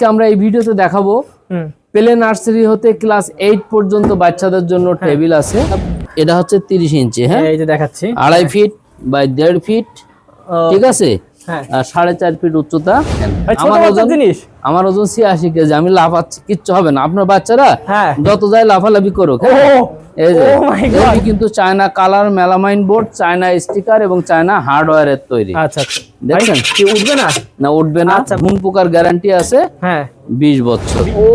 আজকে আমরা এই ভিডিওতে দেখাবো প্লে নার্সারি হতে ক্লাস এইট পর্যন্ত বাচ্চাদের জন্য টেবিল আছে। এটা হচ্ছে তিরিশ ইঞ্চি হ্যাঁ? এই যে দেখাচ্ছি। আড়াই ফিট বাই দেড় ফিট ঠিক আছে? হ্যাঁ সাড়ে চার ফিট উচ্চতা। আমার ওজন জিনিস? আমার ওজন ছিয়াশি কেজি আমি লাফাচ্ছি কিচ্ছু হবে না। আপনার বাচ্চারা হ্যাঁ। যত যায় লাফালাফি করুক হ্যাঁ? এই কিন্তু China colour melamine board China sticker এবং চায়না হার্ডওয়্যারের তৈরি। আচ্ছা আচ্ছা? কি উঠবে না? না উঠবে না। আচ্ছা। ঘুম পোকার গ্যারান্টি আছে হ্যাঁ। বিশ বছর। ও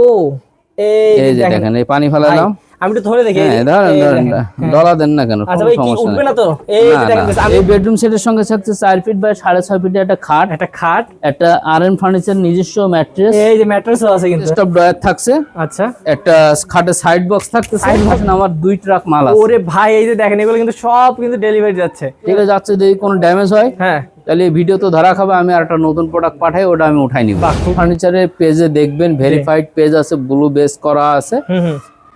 এই দেখেন। এই পানি ফেলালাম। আমি একটু ধরে দেখি ধরেন ধরেন ডলা দেন না কেন আচ্ছা ভাই কি উঠবে না তো? এই বেডরুম সেটের সঙ্গে থাকছে চার ফিট বাই সাড়ে ছয় ফিটের একটা খাট একটা খাট। একটা আর এন ফার্নিচার নিজস্ব ম্যাট্রেস এই যে ম্যাট্রেসও আছে কিন্তু। স্টপ ড্রয়ার থাকছে। আচ্ছা। একটা খাটের সাইড বক্স Side box? দেখেন আমার দুই ট্রাক মাল আছে। ওরে ভাই এই যে দেখেন এগুলো কিন্তু সব কিন্তু ডেলিভারি যাচ্ছে। ঠিক আছে যাচ্ছে যদি কোনো ড্যামেজ হয় হ্যাঁ। তাহলে ভিডিও তো ধরা খাবে আমি আর একটা নতুন প্রোডাক্ট পাঠাই ওটা আমি উঠাই নিব। ফার্নিচারের পেজে দেখবেন ভেরিফাইড পেজ আছে ব্লু বেস করা আছে।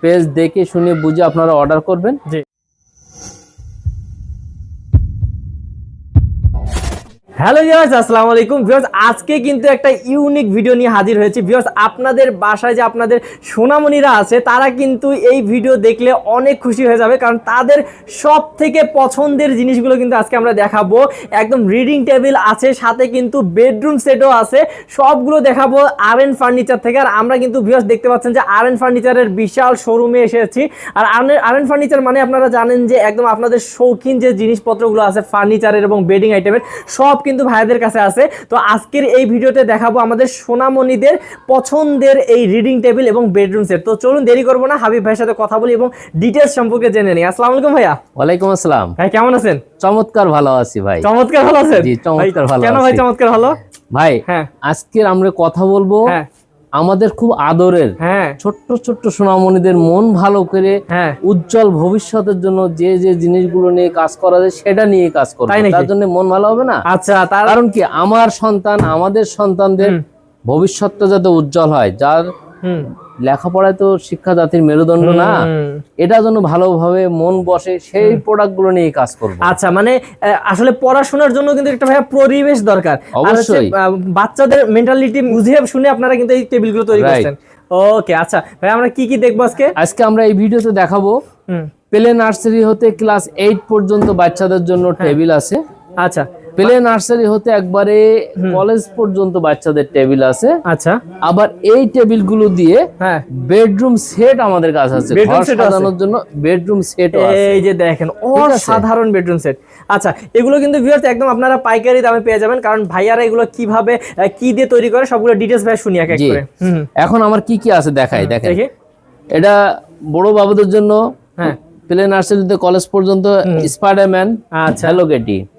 পেজ দেখে শুনে বুঝে আপনারা অর্ডার করবেন। হ্যালো ভিউয়ার্স, আসসালামু আলাইকুম। ভিউয়ার্স, আজকে কিন্তু একটা ইউনিক ভিডিও নিয়ে হাজির হয়েছি। ভিউয়ার্স, আপনাদের বাসায় যে আপনাদের সোনামণিরা আছে, তারা কিন্তু এই ভিডিও দেখলে অনেক খুশি হয়ে যাবে, কারণ তাদের সব থেকে পছন্দের জিনিসগুলো কিন্তু আজকে আমরা দেখাবো। একদম রিডিং টেবিল আছে, সাথে কিন্তু বেডরুম সেটও আছে। সবগুলো দেখাবো আর এন ফার্নিচার থেকে। আর আমরা কিন্তু ভিউয়ার্স দেখতে পাচ্ছেন যে আর এন ফার্নিচারের বিশাল শোরুমে এসেছি। আর আর এন ফার্নিচার মানে আপনারা জানেন যে একদম আপনাদের শৌখিন যে জিনিসপত্রগুলো আছে ফার্নিচারের এবং বেডিং আইটেমের সব কিন্তু ভাইদের কাছে আছে। তো আজকের এই ভিডিওতে দেখাবো আমাদের সোনামণিদের পছন্দের এই রিডিং টেবিল এবং বেডরুম সেট তো চলুন দেরি করব না হাবিব ভাইয়ের সাথে কথা বলি এবং ডিটেলস সম্পর্কে জেনে নিই। আসসালামু আলাইকুম ভাইয়া। ওয়ালাইকুম আসসালাম। ভাই কেমন আছেন? চমৎকার ভালো আছি ভাই। চমৎকার ভালো আছেন? জি, চমৎকার ভালো কেন ভাই চমৎকার ভালো? ভাই হ্যাঁ। আজকের আমরা কথা বলব হ্যাঁ। আমাদের খুব আদরের হ্যাঁ। ছোট্ট ছোট্ট সোনামণিদের মন ভালো করে হ্যাঁ। উজ্জ্বল ভবিষ্যতের জন্য যে যে জিনিসগুলো নিয়ে কাজ করা যায় সেটা নিয়ে কাজ করব। তার জন্য মন ভালো হবে না? আচ্ছা তার কারণ কি? আমার সন্তান আমাদের সন্তানদের ভবিষ্যৎটা যাতে উজ্জ্বল হয় যার লেখাপড়ায় তো শিক্ষা জাতির মেরুদণ্ড না। এটা যেন ভালোভাবে মন বসে সেই প্রোডাক্টগুলো নিয়ে কাজ করব। আচ্ছা মানে আসলে পড়াশোনার জন্য কিন্তু একটা ভাইয়া পরিবেশ দরকার। অবশ্যই। বাচ্চাদের মেন্টালিটি বুঝে শুনে আপনারা কিন্তু এই টেবিলগুলো তৈরি Right. করছেন। ওকে আচ্ছা ভাই আমরা কি কি দেখব আজকে? আজকে আমরা এই ভিডিওতে দেখাবো। প্লে নার্সারি হতে ক্লাস এইট পর্যন্ত বাচ্চাদের জন্য হ্যাঁ। টেবিল আছে। আচ্ছা। প্লে নার্সারি হতে একবারে কলেজ পর্যন্ত বাচ্চাদের টেবিল আছে। আচ্ছা। আবার এই টেবিলগুলো দিয়ে হ্যাঁ। বেডরুম সেট আমাদের কাছে আছে। ঘর সাজানোর জন্য বেডরুম সেট আছে। এই যে দেখেন অসাধারণ বেডরুম সেট। আচ্ছা এগুলো কিন্তু ভিউয়ার্স একদম আপনারা পাইকারি দামে পেয়ে যাবেন কারণ ভাইয়ারা এগুলো কীভাবে কি দিয়ে তৈরি করে সবগুলো ডিটেলস ভাই শুনি এক এক করে। এখন আমার কি কি আছে দেখাই দেখেন। দেখি। এটা বড় বাবুদের জন্য হ্যাঁ। প্লে নার্সারিতে কলেজ পর্যন্ত স্পাইডারম্যান আচ্ছা। হ্যালো কেটি আচ্ছা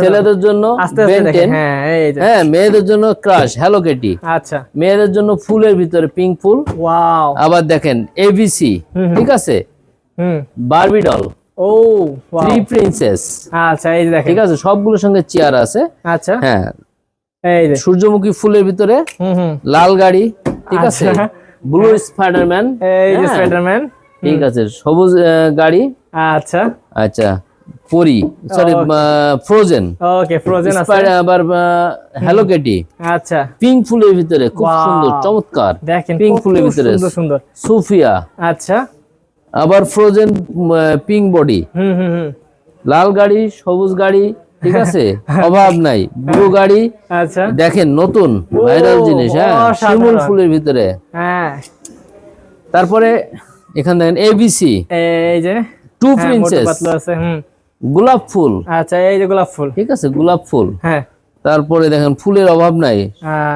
ছেলেদের জন্য আস্তে আস্তে Ben দেখেন 10, হ্যাঁ হ্যাঁ মেয়েদের জন্য ক্রাশ হ্যালো কেটি। আচ্ছা। মেয়েদের জন্য ফুলের ভিতরে পিঙ্ক ফুল। ওয়াও। আবার দেখেন এবিসি। ঠিক আছে? হুম। বারবি ডল ও. থ্রি প্রিন্সেস আচ্ছা এই দেখেন। ঠিক আছে সবগুলোর সঙ্গে চেয়ার আছে। আচ্ছা। হ্যাঁ। এই যে। সূর্যমুখী ফুলের ভিতরে লাল গাড়ি ঠিক আছে? আচ্ছা। ব্লু স্পাইডারম্যান এই স্পাইডারম্যান ঠিক আছে সবুজ গাড়ি। আচ্ছা। আচ্ছা। পরি সরি ফ্রোজেন ওকে ফ্রোজেন আছে। আবার হ্যালো কেটি আচ্ছা। পিঙ্ক ফুলের ভিতরে খুব সুন্দর চমৎকার। দেখেন পিঙ্ক ফুলের ভিতরে সুন্দর সুন্দর। সুফিয়া। আচ্ছা। আবার ফ্রোজেন পিঙ্ক বডি হুম হুম হুম। লাল গাড়ি সবুজ গাড়ি ঠিক আছে? অভাব নাই। ব্লু গাড়ি। আচ্ছা। দেখেন নতুন ভাইরাল জিনিস হ্যাঁ। শিমুল ফুলের ভিতরে। হ্যাঁ। তারপরে এখানে দেখেন এবিসি এই যে। টু হ্যাঁ, মোটু প্রিন্সেস পাতলু আছে হুম। গোলাপ ফুল। আচ্ছা এই যে গোলাপ ফুল। ঠিক আছে গোলাপ ফুল। হ্যাঁ। তারপরে দেখেন ফুলের অভাব নাই।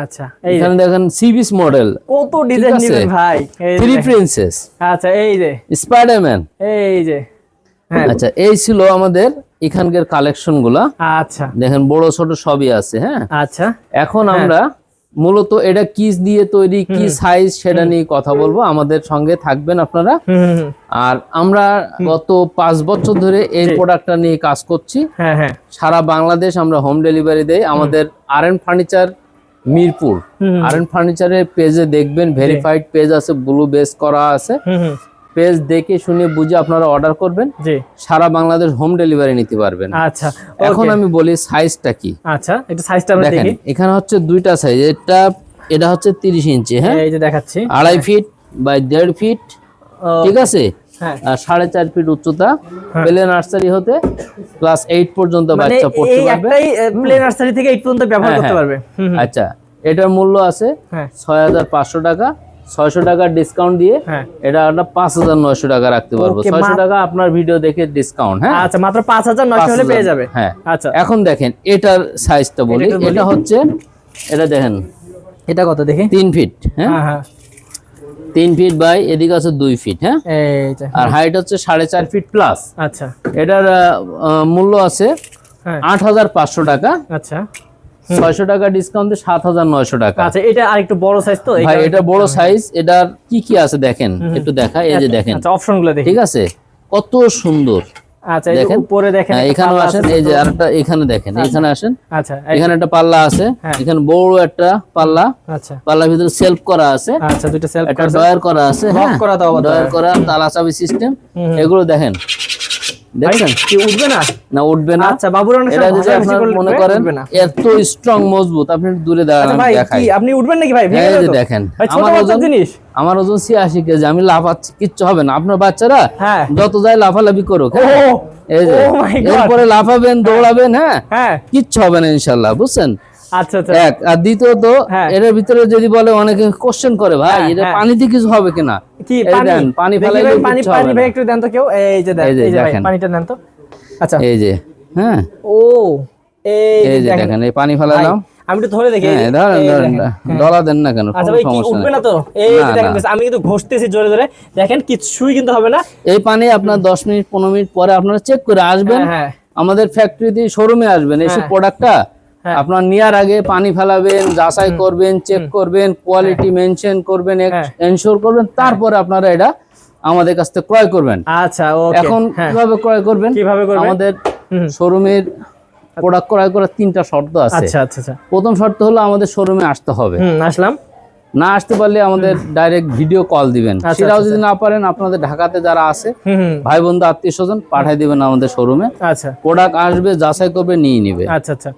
আচ্ছা এখানে দেখেন সিবিস মডেল কত ডিজাইন। নিবেন ভাই। থ্রি। প্রিন্সেস আচ্ছা এই যে। স্পাইডারম্যান এই যে। হ্যাঁ। আচ্ছা এই ছিল আমাদের এখানকার কালেকশনগুলা। আচ্ছা। দেখেন বড় ছোট সবই আছে হ্যাঁ। আচ্ছা। এখন আমরা মূলত এটা কি দিয়ে তৈরি কি সাইজ সেটা নিয়ে কথা বলব। আমাদের সঙ্গে থাকবেন আপনারা। আর আমরা গত পাঁচ বছর ধরে এই প্রোডাক্টটা নিয়ে কাজ করছি। হ্যাঁ হ্যাঁ। সারা বাংলাদেশ আমরা হোম ডেলিভারি দেই। আমাদের R N furniture Mirpur. R N ফার্নিচারের পেজে দেখবেন। ভেরিফাইড পেজ আছে ব্লু বেস করা আছে। পেজ দেখে শুনে বুঝে আপনারা অর্ডার করবেন। জি। সারা বাংলাদেশ হোম ডেলিভারি নিতে পারবেন। আচ্ছা এখন আমি বলি সাইজটা কি? আচ্ছা একটু সাইজটা আমরা দেখেন দেখি। এখানে হচ্ছে দুইটা সাইজ এটা এটা হচ্ছে তিরিশ ইঞ্চি হ্যাঁ? এই যে দেখাচ্ছি। আড়াই ফিট বাই দেড় ফিট ঠিক আছে? হ্যাঁ। সাড়ে চার ফিট উচ্চতা প্লে নার্সারি হতে ক্লাস এইট পর্যন্ত মানে বাচ্চা পড়তে পারবে। একটাই প্লে নার্সারি থেকে এইট পর্যন্ত ব্যবহার হ্যাঁ, করতে হ্যাঁ। পারবে। আচ্ছা এটার মূল্য আছে হ্যাঁ। ছয় হাজার পাঁচশো টাকা। ছয়শো টাকার ডিসকাউন্ট দিয়ে হ্যাঁ। এটা আমরা পাঁচ হাজার নয়শো টাকা রাখতে পারব। ছয়শো টাকা আপনার ভিডিও দেখে ডিসকাউন্ট হ্যাঁ? আচ্ছা মাত্র পাঁচ হাজার নয়শো হলে পেয়ে যাবে। হ্যাঁ। আচ্ছা। এখন দেখেন এটার সাইজটা বলি। বলি। এটা হচ্ছে এটা দেখেন। এটা কত দেখি? তিন ফিট হ্যাঁ? হ্যাঁ হ্যাঁ। তিন ফিট বাই এদিকে আছে দুই ফিট হ্যাঁ? আর হাইট হচ্ছে সাড়ে চার ফিট প্লাস আচ্ছা। এটার মূল্য আছে হ্যাঁ। আট হাজার পাঁচশো টাকা। আচ্ছা। ছয়শো টাকা ডিসকাউন্ট সাত হাজার নয়শো টাকা। আচ্ছা এটা আরেকটু বড় সাইজ তো? ভাই এটা বড় সাইজ এটার কি কি আছে দেখেন? একটু দেখা এই যে দেখেন। আচ্ছা অপশনগুলো ঠিক আছে? কত সুন্দর। আচ্ছা দেখেন। উপরে দেখেন হ্যাঁ এখানে আসেন এই যে আরেকটা এখানে দেখেন এখানে আসেন। আচ্ছা এখানে একটা পাল্লা আছে। হ্যাঁ। এখানে বড় একটা পাল্লা। আচ্ছা। পাল্লার ভিতরে সেলফ করা আছে। আচ্ছা দুটো সেলফ একটা ডয়ার করা আছে হ্যাঁ? করা তো ডয়ার করা তালা চাবি সিস্টেম এগুলো দেখেন। দেখছেন কি উঠবে না? না উঠবে না। আচ্ছা বাবুর এটা যদি আপনার মনে করেন এত স্ট্রং মজবুত আপনি দূরে দাঁড়ান আচ্ছা দেখাই। আপনি উঠবেন নাকি ভাই? এই যে দেখেন আমার ওজন জিনিস। আমার ওজন ছিয়াশি কেজি আমি লাফাচ্ছি কিচ্ছু হবে না। আপনার বাচ্চারা হ্যাঁ। যত যায় লাফালাফি করুক হ্যাঁ? এই যে! এরপরে লাফাবেন দৌড়াবেন হ্যাঁ? হ্যাঁ। কিচ্ছু হবে না ইনশাল্লাহ বুঝছেন? আচ্ছা আচ্ছা। এক আর দ্বিতীয়ত হ্যাঁ। এর ভিতরে যদি বলে অনেকে কোশ্চেন করে ভাই হ্যাঁ, এটা হ্যাঁ। পানিতে কিছু হবে কিনা কি পানি? দেন, পানি দেখি পানি পানি ভাই একটু দেন তো কেউ। এই যে দেন এই যে এই যে ভাই দেখেন। পানিটা দেন তো। আচ্ছা। এই যে হ্যাঁ। ও এই এই যে যে দেখেন। দেখেন এই পানি ফেলালাম। আমি একটু ধরে দেখি এই হ্যাঁ ধরেন ধরেন ডলা দেন না কেন আচ্ছা কোনো ভাই কি উঠবে না তো? এই যে দেখেন আমি কিন্তু ঘষতেছি জোরে জোরে। দেখেন কিছুই কিন্তু হবে না। এই পানি আপনার দশ মিনিট পনেরো মিনিট পরে আপনারা চেক করে আসবেন। আমাদের ফ্যাক্টরিতে শোরুমে আসবেন এসে। প্রোডাক্টটা। আপনার নেওয়ার আগে পানি ফেলাবেন যাচাই করবেন চেক করবেন কোয়ালিটি মেনশন করবেন হ্যাঁ। এনশোর করবেন তারপরে আপনারা এটা আমাদের কাছ থেকে ক্রয় করবেন। আচ্ছা এখন হ্যাঁ। কীভাবে ক্রয় করবেন? কীভাবে করবেন? আমাদের শোরুমের প্রোডাক্ট ক্রয় করার তিনটা শর্ত আছে। আচ্ছা আচ্ছা আচ্ছা। প্রথম শর্ত হলো আমাদের শোরুমে আসতে হবে। আসলাম। না আসতে পারলে আমাদের ডাইরেক্ট ভিডিও কল দিবেন। আচ্ছা, সেটাও আচ্ছা, যদি না পারেন আপনাদের ঢাকাতে যারা আছে ভাই বন্ধু আত্মীয় স্বজন পাঠিয়ে দিবেন আমাদের শোরুমে আচ্ছা। প্রোডাক্ট আসবে যাচাই করবে নিয়ে নিবে। আচ্ছা আচ্ছা।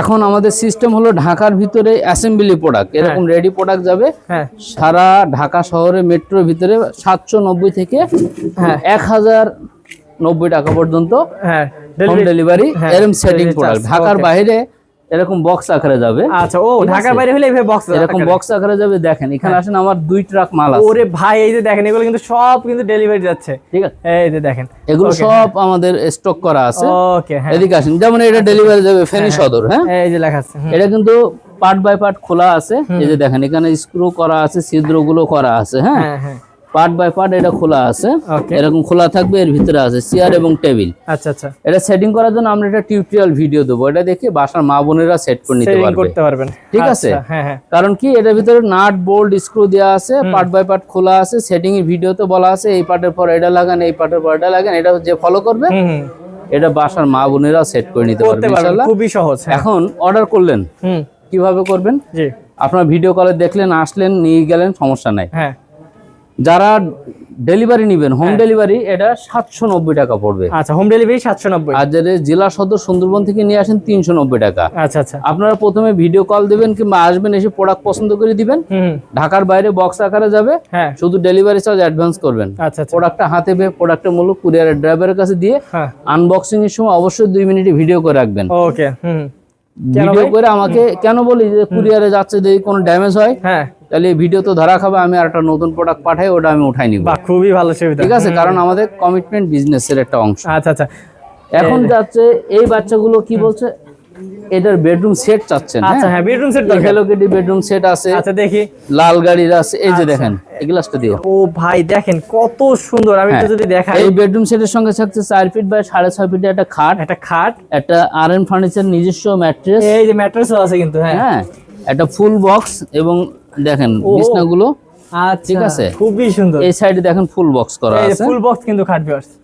এখন আমাদের সিস্টেম হলো ঢাকার ভিতরে অ্যাসেম্বলি প্রোডাক্ট এরকম রেডি প্রোডাক্ট যাবে। হ্যাঁ। সারা ঢাকা শহরে মেট্রোর ভিতরে সাতশো নব্বই থেকে হ্যাঁ। এক হাজার নব্বই টাকা পর্যন্ত হ্যাঁ। হোম ডেলিভারি এরম সেটিং প্রোডাক্ট ঢাকার বাইরে এরকম বক্স আকারে যাবে। আচ্ছা ও ঢাকার বাইরে হলে এইভাবে বক্স এরকম বক্স আকারে যাবে দেখেন এখানে আসেন আমার দুই ট্রাক মাল আছে। ওরে ভাই এই যে দেখেন এগুলো কিন্তু সব কিন্তু ডেলিভারি যাচ্ছে। ঠিক আছে? এই যে দেখেন। এগুলো সব আমাদের স্টক করা আছে। ওকে হ্যাঁ। এদিকে আসেন যেমন এটা ডেলিভারি যাবে ফেনী সদর হ্যাঁ? এই যে লেখা আছে এটা কিন্তু পার্ট বাই পার্ট খোলা আছে। এই যে দেখেন এখানে স্ক্রু করা আছে ছিদ্রগুলো করা আছে হ্যাঁ? হ্যাঁ হ্যাঁ। পার্ট বাই পার্ট এটা খোলা আছে। এরকম খোলা থাকবে এর ভিতরে আছে চেয়ার এবং টেবিল আচ্ছা আচ্ছা। এটা সেটিং করার জন্য আমরা একটা টিউটোরিয়াল ভিডিও দেবো। এটা দেখে বাসার মা বোনেরা সেট করে নিতে করতে পারবেন। ঠিক আছে? আচ্ছা, হ্যাঁ হ্যাঁ। কারণ কি এটার ভিতরে নাট বোল্ট স্ক্রু দেওয়া আছে পার্ট বাই পার্ট খোলা আছে সেটিং এর ভিডিওতে বলা আছে এই পার্টের পর এটা লাগান এই পার্টের পর এটা লাগান এটা যে ফলো করবে এটা বাসার মা বোনেরা সেট করে নিতে পারবে ইনশাআল্লাহ। খুবই সহজ হ্যাঁ। এখন অর্ডার করলেন কীভাবে করবেন? জি। আপনার ভিডিও কলে দেখলেন আসলেন নিয়ে গেলেন সমস্যা নাই। হ্যাঁ। যারা ডেলিভারি নেবেন হোম ডেলিভারি এটা সাতশো নব্বই টাকা পড়বে। আচ্ছা হোম ডেলিভারি সাতশো নব্বই। আর যারা জেলা সদর সুন্দরবন থেকে নিয়ে আসেন তিনশো নব্বই টাকা। আচ্ছা আচ্ছা। আপনারা প্রথমে ভিডিও কল দিবেন কিংবা আসবেন এসে প্রোডাক্ট পছন্দ করে দিবেন। ঢাকার বাইরে বক্স আকারে যাবে। হ্যাঁ। শুধু ডেলিভারি চার্জ অ্যাডভান্স করবেন। আচ্ছা আচ্ছা। প্রোডাক্টটা হাতে পেয়ে প্রোডাক্টের মূল্য কুরিয়ারের ড্রাইভারের কাছে দিয়ে হ্যাঁ। আনবক্সিং এর সময় অবশ্যই দুই মিনিটে ভিডিও করে রাখবেন। ওকে ভিডিও করে আমাকে কেন বলি যে কুরিয়ারে যাচ্ছে যদি কোনো ড্যামেজ হয় হ্যাঁ। তাহলে ভিডিও তো ধরা খাবে আমি আর একটা নতুন প্রোডাক্ট পাঠাই ওটা আমি উঠাই নিব। খুবই ভালো সুবিধা। ঠিক আছে কারণ আমাদের কমিটমেন্ট বিজনেসের একটা অংশ। আচ্ছা আচ্ছা। এখন যাচ্ছে এই বাচ্চাগুলো কি বলছে? এটার বেডরুম সেট চাচ্ছেন আচ্ছা হ্যাঁ? বেডরুম সেট দরকার। হ্যালো কিটি বেডরুম সেট আছে। আচ্ছা দেখি। লাল গাড়ির আছে এই আচ্ছা। যে দেখেন এই গ্লাসটা দিও। ও ভাই দেখেন কত সুন্দর আমি একটু হ্যাঁ। যদি দেখাই। এই বেডরুম সেটের সঙ্গে থাকছে চার ফিট বাই সাড়ে ছয় ফিটের একটা খাট। একটা খাট। একটা আর এন ফার্নিচার নিজস্ব ম্যাট্রেস এই যে ম্যাট্রেসও আছে কিন্তু হ্যাঁ। হ্যাঁ একটা ফুল বক্স এবং দেখেন। বিছনাগুলো। আচ্ছা ঠিক আছে। খুবই সুন্দর। এই সাইডে দেখেন ফুল বক্স করা আছে। ফুল বক্স কিন্তু খাট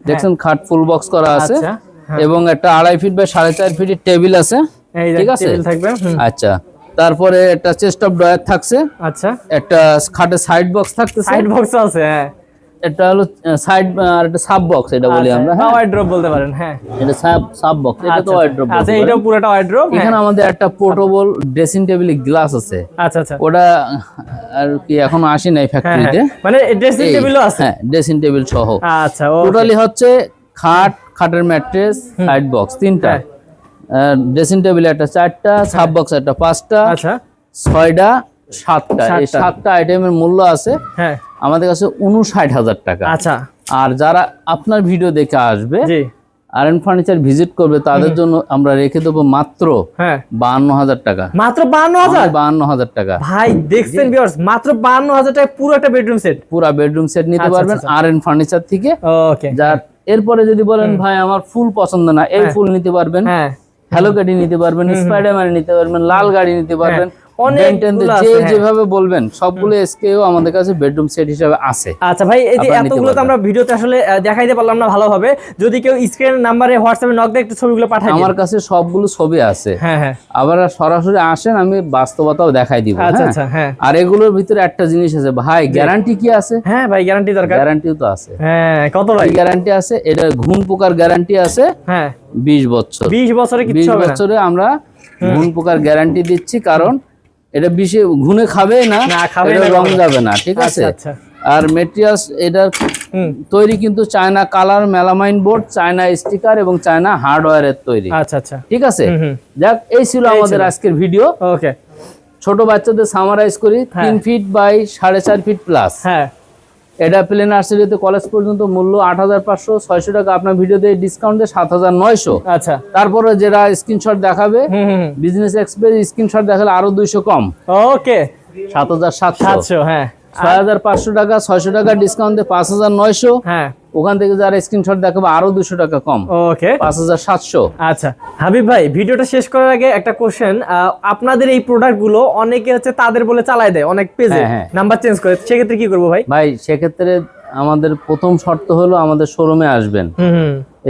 দেখছেন খাট ফুল বক্স করা আছে। আচ্ছা হ্যাঁ। এবং একটা আড়াই ফিট বা সাড়ে চার ফিটের টেবিল আছে। ঠিক আছে? আচ্ছা তারপরে একটা চেস্ট অফ ড্রয়ার থাকছে। আচ্ছা। একটা খাটের সাইড বক্স থাকতেছে। সাইড বক্স আছে হ্যাঁ। এটা হলো সাইড আর একটা সাব বক্স এটা বলি আমরা হ্যাঁ? বলতে পারেন হ্যাঁ। এটা সাব সাব বক্স এটা তো আচ্ছা, ড্রপ আচ্ছা এটাও পুরোটা ড্রপ এখানে আমাদের একটা পোর্টেবল ড্রেসিং টেবিল গ্লাস আছে। আচ্ছা আচ্ছা। ওটা আর কি এখনও আসে নাই হ্যাঁ, ফ্যাক্টরিতে হ্যাঁ। মানে ড্রেসিং টেবিলও আছে? হ্যাঁ ড্রেসিং টেবিল সহ। আচ্ছা টোটালি হচ্ছে খাট খাটের ম্যাট্রেস সাইড বক্স তিনটা। হ্যাঁ। ড্রেসিং টেবিল একটা চারটা সাব বক্স একটা পাঁচটা আচ্ছা। ছয়টা সাতটা। এই সাতটা। আইটেমের মূল্য আছে। হ্যাঁ। আমাদের কাছে উনষাট হাজার টাকা। আচ্ছা। আর যারা আপনার ভিডিও দেখে আসবে জি। আর এন ফার্নিচার ভিজিট করবে তাদের জন্য আমরা রেখে দেবো মাত্র হ্যাঁ। বাহান্ন হাজার টাকা। মাত্র বান্ন হাজার? বাহান্ন হাজার টাকা। ভাই দেখছেন ভিউয়ার্স মাত্র বান্ন হাজার টাকা পুরো একটা বেডরুম সেট পুরা বেডরুম সেট নিতে আচ্ছা, পারবেন আর এন ফার্নিচার থেকে। ওকে যার এরপরে যদি বলেন ভাই আমার ফুল পছন্দ না এই ফুল নিতে পারবেন। হ্যাঁ। হ্যালো গাড়ি নিতে পারবেন স্পাইডারম্যান নিতে পারবেন লাল গাড়ি নিতে পারবেন অনেকগুলো Ben 10 আছে, যে হ্যাঁ। যেভাবে বলবেন সবগুলো এসকেও আমাদের কাছে বেডরুম সেট হিসাবে আছে। আচ্ছা ভাই এই যে এতগুলো তো পারবেন। আমরা ভিডিওতে আসলে আহ, দেখাইতে পারলাম না ভালোভাবে। যদি কেউ স্ক্রিন নাম্বারে হোয়াটসঅ্যাপে নক দেয় একটু ছবিগুলো পাঠাই আমার কাছে সবগুলো ছবি আছে। হ্যাঁ হ্যাঁ। আবার সরাসরি আসেন আমি বাস্তবতাও দেখাই দিব আচ্ছা? আচ্ছা হ্যাঁ। আর এগুলোর ভিতরে একটা জিনিস আছে ভাই গ্যারান্টি কি আছে? হ্যাঁ ভাই গ্যারান্টি দরকার। গ্যারান্টিও তো আছে। হ্যাঁ কত ভাই? গ্যারান্টি আছে এটা ঘুম পোকার গ্যারান্টি আছে হ্যাঁ। বিশ বছর। বিশ বছরে হবে বছরে আমরা ঘুম পোকার গ্যারান্টি দিচ্ছি কারণ এটা বিষে ঘুনে খাবে না খাবে রং যাবে না ঠিক আছে? আচ্ছা। আচ্ছা আর মেটেরিয়ালস এটার তৈরি কিন্তু China colour melamine board China sticker এবং চায়না হার্ডওয়্যারের তৈরি। আচ্ছা আচ্ছা। ঠিক আছে? যাক এই ছিল আমাদের আজকের ভিডিও। ওকে। ছোট বাচ্চাদের সামারাইজ করি তিন ফিট বাই সাড়ে চার ফিট প্লাস হ্যাঁ। এটা প্লেন নার্সারিতে কলেজ পর্যন্ত মূল্য আট হাজার পাঁচশো ছয়শো টাকা। আপনার ভিডিওতে ডিসকাউন্ট দিয়ে সাত হাজার নয়শো। আচ্ছা। তারপরে যারা স্ক্রিনশট দেখাবে বিজনেস এক্সপ্রেস স্ক্রিনশট দেখালে আরও দুইশো কম। ওকে সাত হাজার সাতশো হ্যাঁ। ছয় হাজার পাঁচশো টাকা ছয়শো টাকা ডিসকাউন্ট দিয়ে পাঁচ হাজার নয়শো। হ্যাঁ। ওখান থেকে যারা স্ক্রিনশট দেখাবে আরও দুশো টাকা কম। ওকে। পাঁচ হাজার সাতশো। আচ্ছা হাবিব ভাই ভিডিওটা শেষ করার আগে একটা কোশ্চেন আপনাদের এই প্রোডাক্টগুলো অনেকে হচ্ছে তাদের বলে চালায় দেয় অনেক পেজে। নাম্বার চেঞ্জ করে সেক্ষেত্রে কি করব ভাই? ভাই সেক্ষেত্রে আমাদের প্রথম শর্ত হলো আমাদের শোরুমে আসবেন।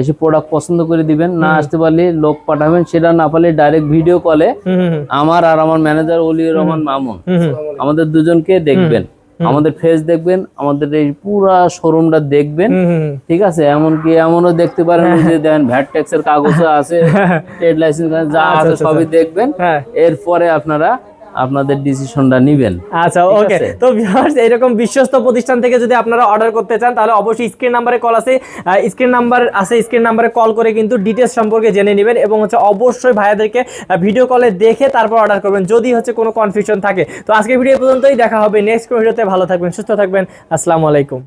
এসে প্রোডাক্ট পছন্দ করে দিবেন না আসতে পারলে লোক পাঠাবেন সেটা না পারলে ডাইরেক্ট ভিডিও কলে আমার আর আমার ম্যানেজার অলিউর রহমান মামুন। আমাদের দুজনকে দেখবেন। আমাদের ফেস দেখবেন আমাদের এই পুরা শোরুমটা দেখবেন। ঠিক আছে? এমনকি এমনও দেখতে পারেন যে দেন ভ্যাট ট্যাক্সের কাগজও আছে ট্রেড লাইসেন্স যা আছে সবই দেখবেন। হ্যাঁ। এরপরে আপনারা আপনাদের ডিসিশনটা নেবেন। আচ্ছা ওকে? তো ভিউয়ার্স এরকম বিশ্বস্ত প্রতিষ্ঠান থেকে যদি আপনারা অর্ডার করতে চান তাহলে অবশ্যই স্ক্রিন নাম্বারে কল আছে। স্ক্রিন নাম্বার আছে স্ক্রিন নাম্বারে কল করে কিন্তু ডিটেলস সম্পর্কে জেনে নেবেন এবং হচ্ছে অবশ্যই ভাইয়াদেরকে ভিডিও কলে দেখে তারপর অর্ডার করবেন যদি হচ্ছে কোনো কনফিউশন থাকে। তো আজকে ভিডিও পর্যন্তই দেখা হবে নেক্সট ভিডিওতে ভালো থাকবেন সুস্থ থাকবেন। আসসালামু আলাইকুম।